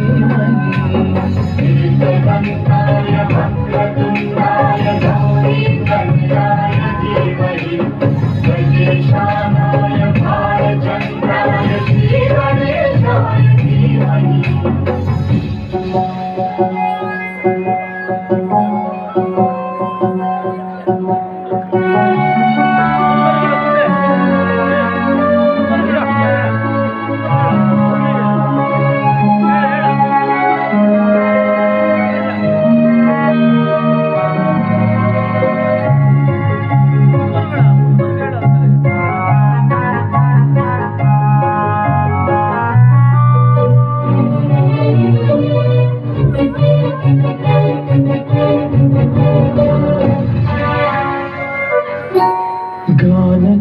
Thank you.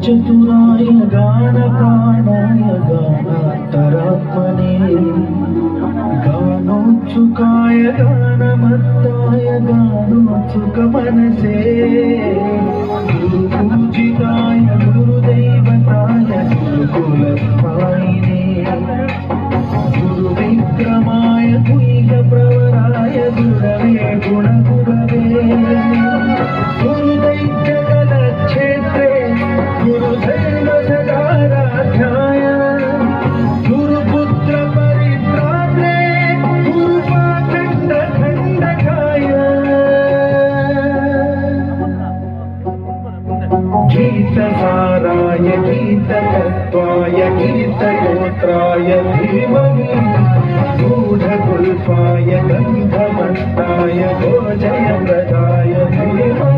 చతురాయ గాన ప్రాణాయ గానాంతరాత్మనే గానోచ్చుకాయ గానమత్తాయ గానోచ్చుక మనసే गीतसाराय गीततत्त्वाय गीतगोत्राय धीमहि गूढकुल्पाय गन्धमष्टाय गोजयप्रदाय धीमहि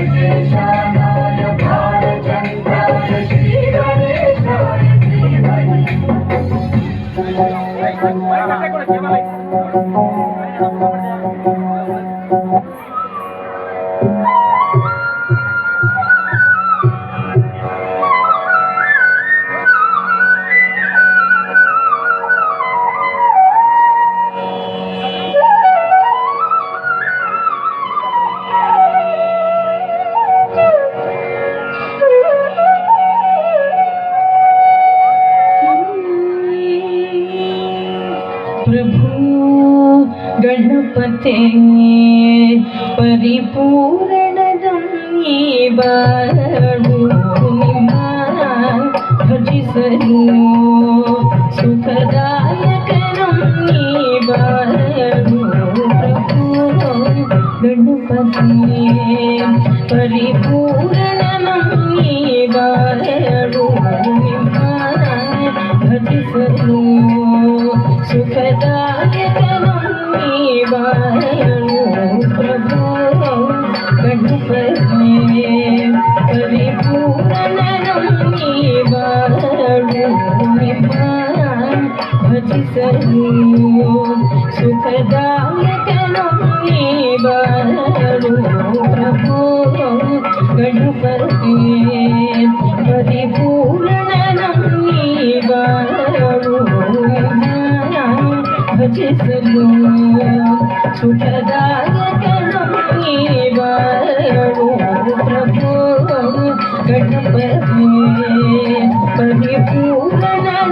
ഭക്തേ പരിപൂരണതം ഈ ഭജിസൂ സുഖദായകനം നീ ഗണപതി പരിപൂരണം നീ ബാലൂ ഭജിസൂ സുഖദായക సుఖదాయకను నీ బాలడు ప్రభు గణపతి పరిపూర్ణనం నీ బాలడు భజసలు సుఖదాయకను నీ బాలడు ప్రభు గణపతి పరిపూర్ణనం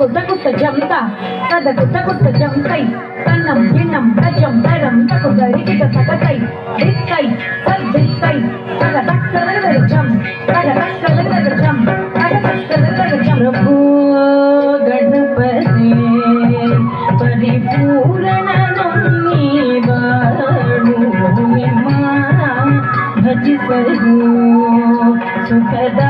కొద్ద కొత్త జంత కథ కొత్త కొత్త జంకై కన్నం భిన్నం గజం నరం తకు గరికిట తగకై దిక్కై సద్దిక్కై తగ తక్క వెలగజం తగ తక్క వెలగజం తగ తక్క వెలగజం ప్రభు గణపతి పరిపూరణ భజి సరు సుఖదా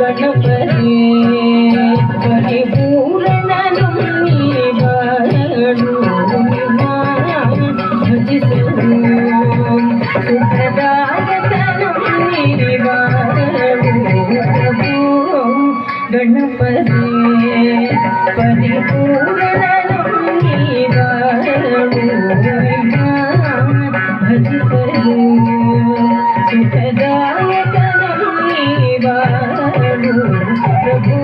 గణపతి పరిపూరణను నీవాడు గణపతి প্রভু